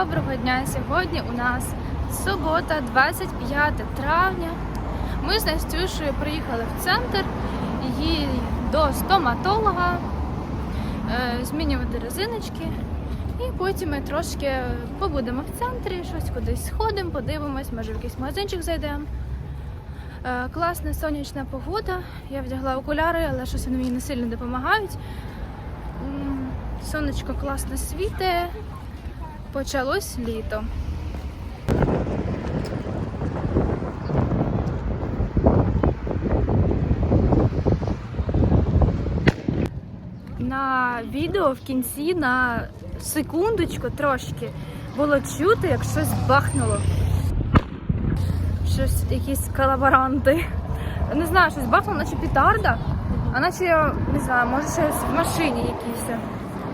Доброго дня! Сьогодні у нас субота, 25 травня. Ми з Настюшею приїхали в центр її до стоматолога е, змінювати резиночки. І потім ми трошки побудемо в центрі, щось кудись сходимо, подивимось, може в якийсь магазинчик зайдемо. Е, Класна сонячна погода. Я вдягла окуляри, але щось вони мені не сильно допомагають. Сонечко класно світе. Почалось літо. На відео в кінці на секундочку трошки було чути, як щось бахнуло. Щось, якісь колаборанти. Не знаю, щось бахнуло, наче петарда, а наче, я не знаю, може щось в машині якійсь.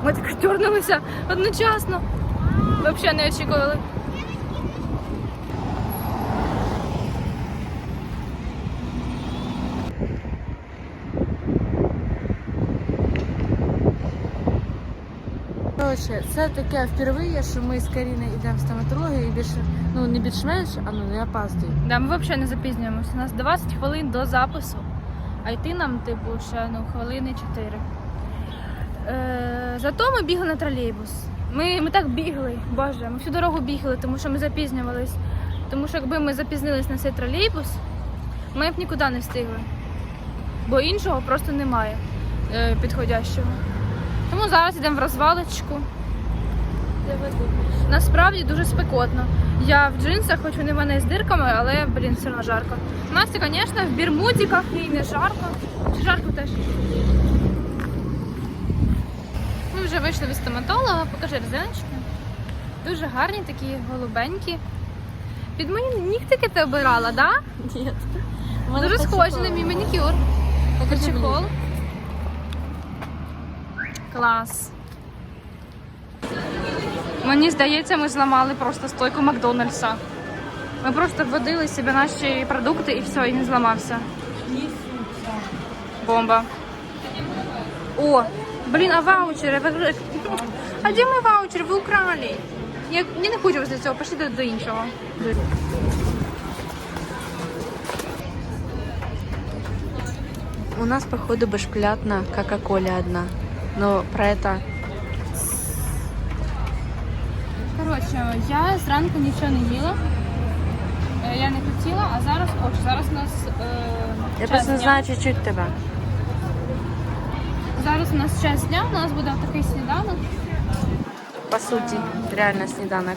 Ми так дернулися одночасно. Взагалі не очікували. Коротше, це таке впервые, що ми з Каріною йдемо в стоматологію і більше, ну не більш-менш, а ну не опаздую. Да, ми взагалі не запізнюємося. У нас 20 хвилин до запису, а йти нам, типу, ще ну, хвилини 4. Е, зато ми бігли на тролейбус. Ми, ми так бігли, боже, ми всю дорогу бігли, тому що ми запізнювались. Тому що якби ми запізнились на цей тролейбус, ми б нікуди не встигли. Бо іншого просто немає е, підходящого. Тому зараз йдемо в розвалочку. Насправді дуже спекотно. Я в джинсах, хоч вони в мене з дирками, але, блін, все одно жарко. Настя, звісно, в бірмудіках їй не жарко. Чи жарко теж? Вже вийшли від стоматолога, покажи резиночки. Дуже гарні, такі голубенькі. Під мої нігтики ти обирала, так? Да? Ні. Дуже схожі на мій манікюр. Чехол. Клас. Мені здається, ми зламали просто стойку Макдональдса. Ми просто вводили собі наші продукти і все, і не зламався. Бомба. О, блін, а ваучери? Ви- А де мій ваучер? Ви украли. Я, я не хочу з цього, пішли до, до іншого. У нас, походу, башплятна Кока-Коля одна. Но про это Коротше, я зранку нічого не їла. Е, Я не хотіла, а зараз хочу. Зараз у нас е, Я час просто не дня. знаю чуть-чуть тебе. Зараз у нас час дня, у нас буде такий сніданок. По суті, реально сніданок.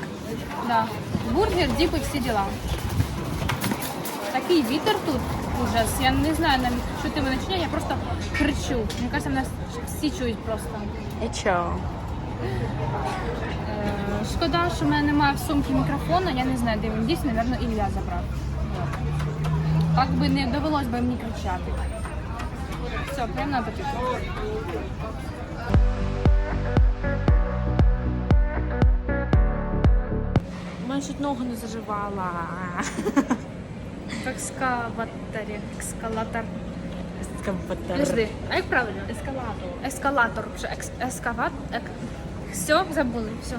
Да. Бургер, діп і всі діла. Такий вітер тут ужас. Я не знаю навіть, що ти мене чи ні, я просто кричу. Мені кажеться, мене всі чують просто. І чого? Е, шкода, що в мене немає в сумці мікрофона, я не знаю, де він дійсно, мабуть, Ілля забрав. Так би не довелось би мені кричати. Все, приємного апетиту. Мене чуть ногу не заживала. В екскаваторі. Ескалатор. Скампатер. Подожди, а як правильно? Ескалатор. Ескалатор. Екс, ескават. Ек... Все, забули, все.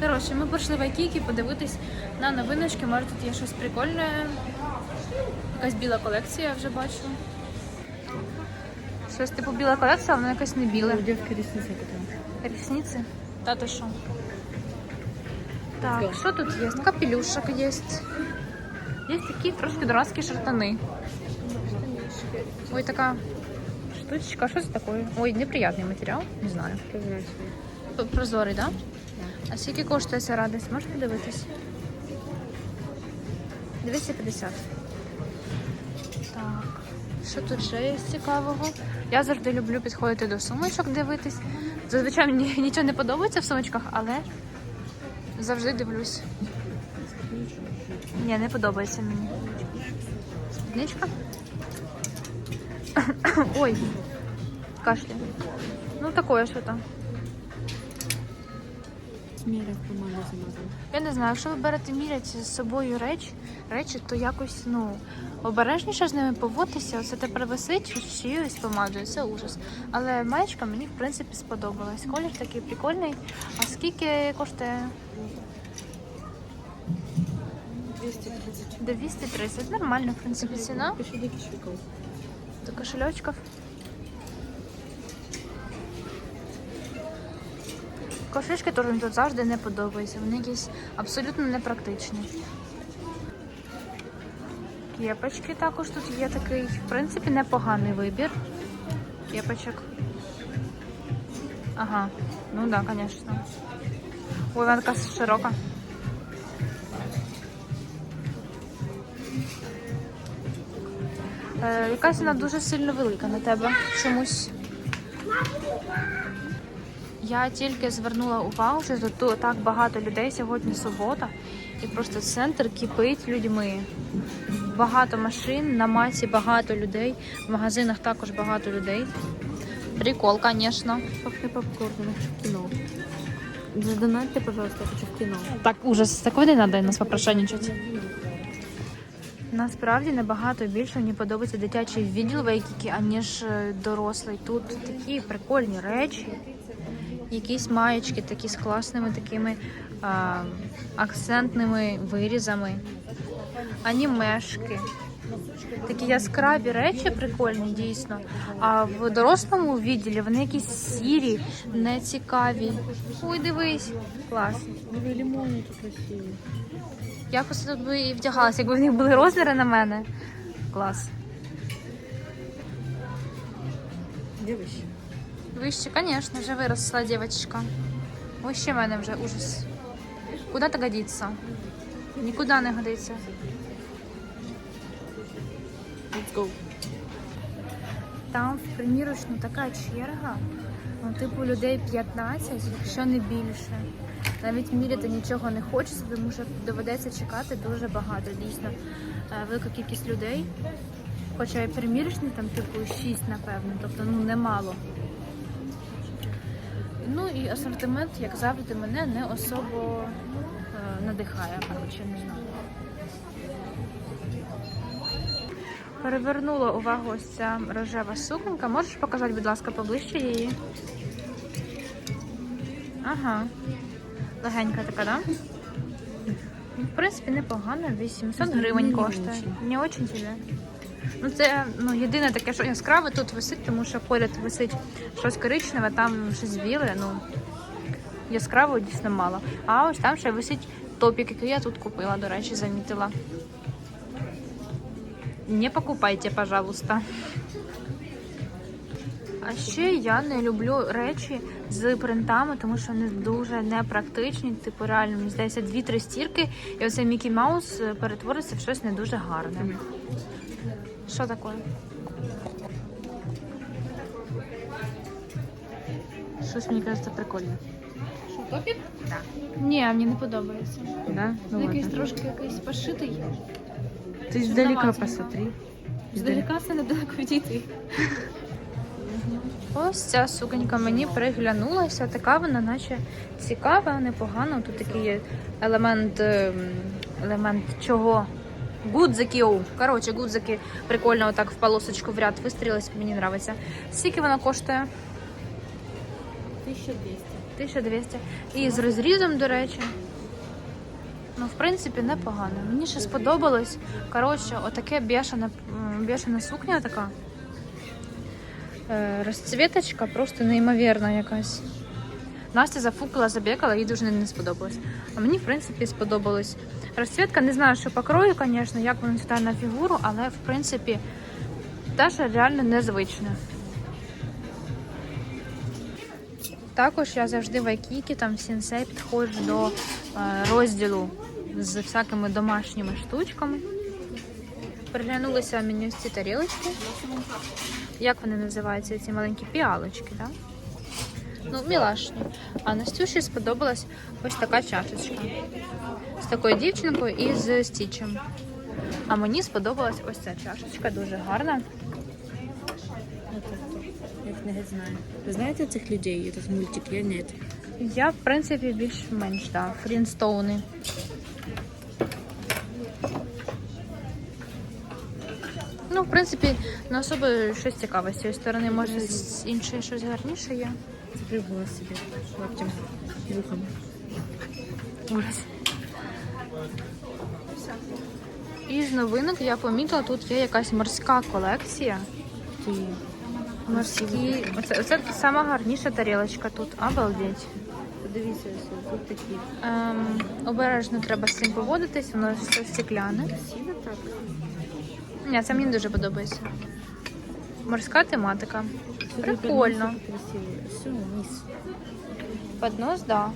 Коротше, ми прийшли в Айкіки подивитись на новиночки. Може тут є щось прикольне. Якась біла колекція, я вже бачу. Щось типу біла колекція, але вона якась не біла. Девка ресницы какая. Ресниці? Та то що? Так, що тут є? Капелюшок є. Є такі трошки дурацькі шартани. Ой, така штучка. Що це таке? Ой, неприятний матеріал, не знаю. Прозорий, так? Да? А скільки коштує ця радість? Можеш подивитись? 250. Так. Що тут ще є цікавого? Я завжди люблю підходити до сумочок дивитись. Зазвичай мені нічого не подобається в сумочках, але завжди дивлюсь. Ні, не подобається мені. Спідничка? Ой, кашля. Ну, такое що-то. Смеря помада. Я не знаю, якщо ви берете міряти з собою речі, речі, то якось ну обережніше з ними поводитися. Оце тепер висить з помадою, це ужас. Але маєчка мені в принципі сподобалась. Колір такий прикольний. А скільки коштує? 230. 230. Нормально, в принципі, ціна. До кошельочків. Кошечки теж тут завжди не подобаються. Вони якісь абсолютно непрактичні. Кепочки також тут є такий, в принципі, непоганий вибір. Кепочок. Ага, ну так, да, звісно. Ой, вона така широка. Е, якась вона дуже сильно велика на тебе чомусь. Я тільки звернула увагу, що тут так багато людей сьогодні субота, і просто центр кипить людьми. Багато машин, на масі багато людей, в магазинах також багато людей. Прикол, звісно. Пахне попкорном, хочу в кино. Задонатьте, пожалуйста, я хочу в кино. Так, ужас, такого не треба нас попрошайничати. Насправді набагато більше мені подобається дитячий відділ Вейкіки, аніж е, дорослий. Тут такі прикольні речі, якісь маєчки такі з класними такими а, акцентними вирізами, анімешки. Такі яскраві речі прикольні, дійсно. А в дорослому відділі вони якісь сірі, нецікаві. Ой, дивись, клас. Лимони тут красиві. Я тут би і вдягалася, якби в них були розміри на мене. Клас. Дивись. Вище, звісно, вже виросла дівчинка. Вище мене вже ужас. Куди то годиться? Нікуди не годиться. Let's go. Там в примірочну така черга. Ну, типу людей 15, якщо не більше. Навіть міряти нічого не хочеться, тому що доведеться чекати дуже багато. Дійсно, е, велика кількість людей. Хоча і примірочні там типу 6, напевно, тобто ну немало. Ну і асортимент, як завжди, мене не особо е, надихає, коротше, не знаю. Перевернула увагу ось ця рожева суконька. Можеш показати, будь ласка, поближче її? Ага. Легенька така, да? В принципі, непогано, 800 гривень коштує. Не очень тебе. Ну, це ну, єдине таке, що яскраве тут висить, тому що поряд висить щось коричневе, там щось біле, ну яскравого дійсно мало. А ось там ще висить топік, який я тут купила, до речі, замітила. Не покупайте, пожалуйста. А ще я не люблю речі з принтами, тому що вони дуже непрактичні. Типу, реально, мені здається, дві-три стірки, і оцей Мікі Маус е, перетвориться в щось не дуже гарне. Що таке? Щось мені кажеться прикольне. Що, топік? Ні, мені не подобається. Да? Ну якийсь ладно. трошки якийсь пошитий. Ты Что издалека давать посмотри. Здалека це недалеко відійти. Ось ця суконька мені приглянулася. Така вона, наче цікава, непогана. Тут такий є елемент, ем, елемент чого? Гудзики, оу. Коротше, гудзики прикольно отак в полосочку в ряд вистрілились, мені подобається. Скільки вона коштує? 1200. 1200. І з розрізом, до речі. Ну, в принципі, непогано. Мені ще сподобалось. Коротше, отаке бешена, бешена сукня така. Е, розцвіточка просто неймовірна якась. Настя зафукала, забігала, їй дуже не сподобалось. А мені, в принципі, сподобалось. Розцвітка, не знаю, що по крою, звісно, як вона читає на фігуру, але в принципі теж реально незвична. Також я завжди в Айкікі, там в Сінсей підходжу до е, розділу з всякими домашніми штучками. Приглянулися мені ось ці тарілочки. Як вони називаються? Ці маленькі піалочки, так? Ну, мілашні. А Настюші сподобалась ось така чашечка. З такою дівчинкою і з стічем. А мені сподобалась ось ця чашечка, дуже гарна. Я не знаю. Ви знаєте цих людей, этот мультик? Я нет. Я, в принципі, більш-менш, так, Фрінстоуни. Ну, в принципі, не особо щось цікаве з цієї сторони. Може, з іншої щось гарніше є. Закрив голос собі лаптем вухом. Ужас. Із новинок я помітила, тут є якась морська колекція. Морські. Оце, оце сама гарніша тарілочка тут. Обалдеть. Подивіться, ось тут такі. Ем, обережно треба з цим поводитись, воно все стекляне. Ні, це мені дуже подобається. Морська тематика. Прикольно. Поднос, да.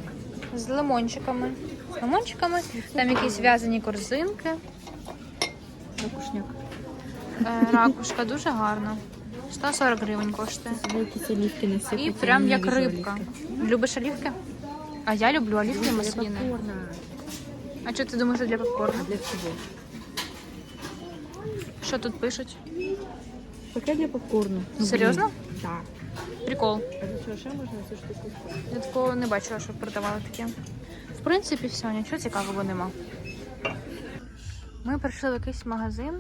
З лимончиками. З лимончиками. Там якісь в'язані корзинки. Ракушняк. Е, ракушка дуже гарна. 140 гривень коштує. І прям як рибка. Любиш олівки? А я люблю олівки масліни. А що ти думаєш що для попкорну? А для чого? Що тут пишуть? Пока для попкорну. Ну, Серйозно? Так. Прикол. А для чого ще можна цю штуку? Я такого не бачила, щоб продавали таке. В принципі, все, нічого цікавого нема. Ми прийшли в якийсь магазин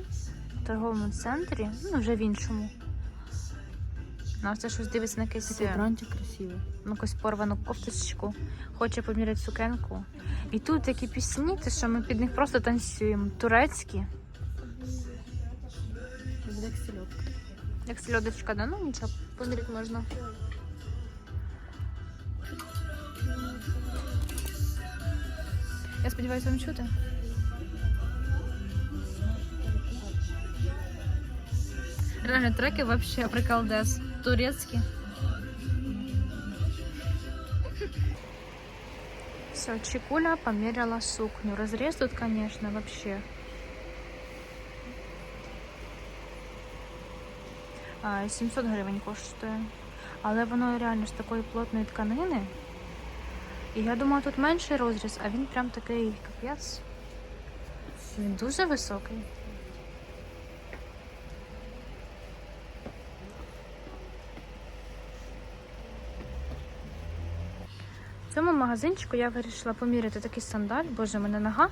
в торговому центрі, ну вже в іншому. Настя щось дивиться на якийсь, Такий бранчик красивий. на якусь порвану кофточку, хоче поміряти сукенку. І тут такі пісні, те, що ми під них просто танцюємо. Турецькі, Як сельодка. як сельодочка, да? ну нічого, поміряти можна. Я сподіваюся, вам чути. Реально, треки вообще приколдес. Турецкий. Все, Чикуля померила сукню. Разрез тут, конечно, вообще. 700 гривень коштує. Але воно реально з такої плотної тканини. І я думала, тут менший розріз, а він прям такий капець. Він дуже високий. В цьому магазинчику я вирішила поміряти такий сандаль. Боже, мене нога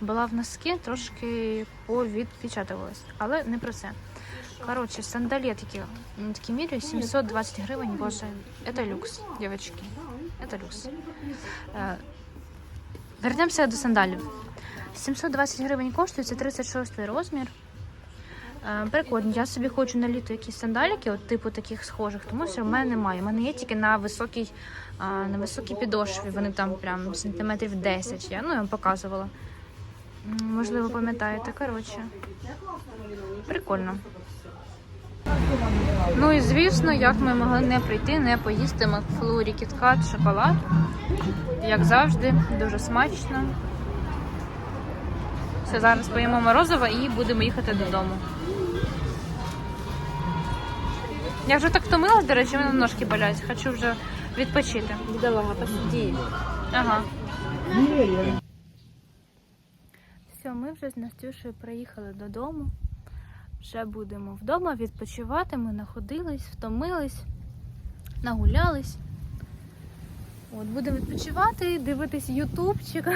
була в носки, трошки повідпечатувалась. Але не про це. Коротше, сандалетки м, такі міряю 720 гривень. Боже, це люкс, дівчатки. Це люкс. Е, Вернемося до сандалів. 720 гривень коштує, це 36 розмір. Е, Прикольно, я собі хочу на літо якісь сандаліки, от типу таких схожих, тому що в мене немає. У мене є тільки на високій, на високій підошві. Вони там прям сантиметрів 10. Я ну я вам показувала. Можливо, пам'ятаєте. Коротше. Прикольно. Ну і звісно, як ми могли не прийти, не поїсти Макфлурі кіткат, шоколад. Як завжди, дуже смачно. Все, зараз поїмо морозиво і будемо їхати додому. Я вже так втомилась, до речі, мене ножки болять. Хочу вже відпочити. Бідолага, посиди. Ага. Все, ми вже з Настюшею приїхали додому. Вже будемо вдома відпочивати. Ми находились, втомились, нагулялись. От, будемо відпочивати, дивитись ютубчик.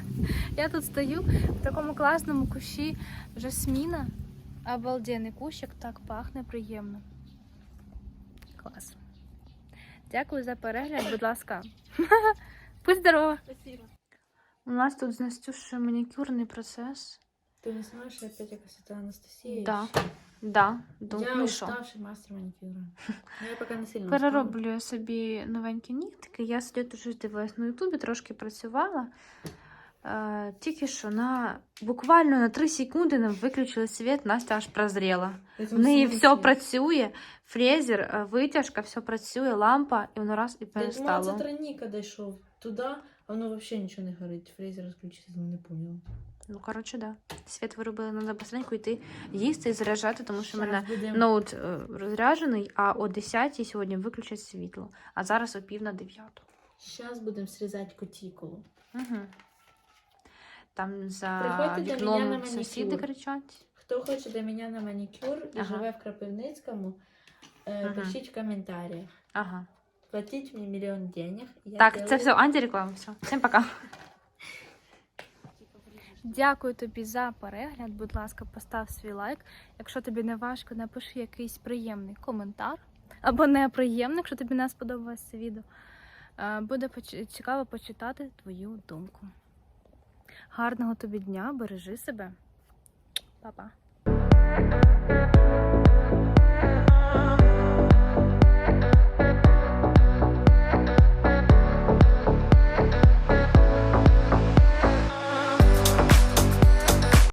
Я тут стою в такому класному кущі жасміна. Обалденний кущик, так пахне приємно. Клас. Дякую за перегляд, будь ласка. Будь здорова! У нас тут з Настюшею манікюрний процес. Ти не знаєш, що опять якась це Анастасія? Да. Да. Думаю, Я ну що? уставший мастер манікюра. Ну, я поки не сильно Перероблюю собі новенькі нігтики. Я тут щось дивилась на Ютубі, трошки працювала. Е, тільки що на буквально на 3 секунди нам виключили світ, Настя аж прозріла. В неї все працює, фрезер, е, витяжка, все працює, лампа, і воно раз і Я думала, це перестало. тройника дійшов туди, а воно взагалі нічого не горить. Фрезер розключився, не поняла. Ну, коротше, да. Світ виробили, треба быстренько йти їсти і заряджати, тому що в мене Щас будемо- ноут е, розряджений, а о 10 сьогодні виключать світло, а зараз о пів на 9. Зараз будемо срізати котікулу. Угу. Там за Приходьте до мене на вікном сусіди кричать. Хто хоче до мене на манікюр і Ага. живе в Кропивницькому, е, Ага. пишіть в коментарях. Ага. Платіть мені мільйон денег. і Я Так, це делаю- все, антиреклама. Все. Всім пока. Дякую тобі за перегляд. Будь ласка, постав свій лайк. Якщо тобі не важко, напиши якийсь приємний коментар. Або неприємний, якщо тобі не сподобалось це відео. Е, Буде цікаво почитати твою думку. Гарного тобі дня, бережи себе. Па-па.